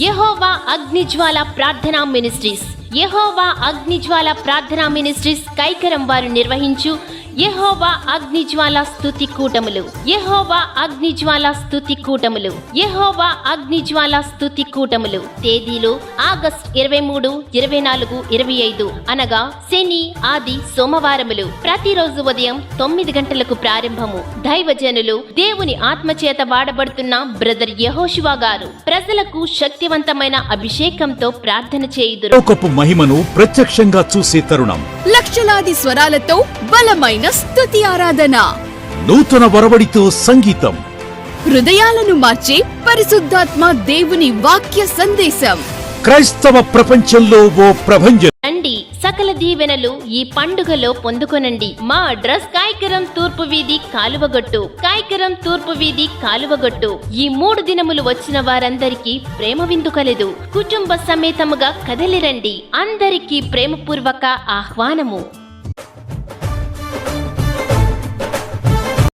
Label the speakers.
Speaker 1: యహోవా అగ్నిజ్వాల ప్రార్థనా మినిస్ట్రీస్. యహోవా అగ్నిజ్వాల ప్రార్థనా మినిస్ట్రీస్ కైకరం వారు నిర్వహించు యెహోవా అగ్నిజ్వాల స్తుతి కూటములు. యెహోవా అగ్నిజ్వాల స్తుతి కూటములు. యెహోవా అగ్నిజ్వాల స్తుతి కూటములు. తేదీలు ఆగస్ట్ ఇరవై మూడు ఇరవై నాలుగు ఇరవై ఐదు అనగా శని ఆది సోమవారములు. ప్రతిరోజు ఉదయం తొమ్మిది గంటలకు ప్రారంభము. దైవజనులు దేవుని ఆత్మచేత వాడబడుతున్న బ్రదర్ యహోశివా గారు ప్రజలకు శక్తివంతమైన అభిషేకంతో ప్రార్థన చేయుదురు.
Speaker 2: మహిమను ప్రత్యక్షంగా చూసే తరుణం.
Speaker 3: లక్షలాది స్వరాలతో బలమైన స్తుతి ఆరాధన.
Speaker 2: నూతన వరవడితో సంగీతం.
Speaker 3: హృదయాలను మార్చే పరిశుద్ధాత్మ దేవుని వాక్య సందేశం.
Speaker 2: క్రైస్తవ ప్రపంచంలో ఓ ప్రభంజనం.
Speaker 1: సకల దీవెనలు ఈ పండుగలో పొందుకొనండి. మా అడ్రస్ కాయకరం తూర్పు వీధి కాలువగొట్టు. కాయకరం తూర్పు వీధి కాలువగొట్టు. ఈ మూడు దినములు వచ్చిన వారందరికీ ప్రేమ విందు కలదు కుటుంబ సమేతముగా కదలిరండి. అందరికీ ప్రేమపూర్వక ఆహ్వానము.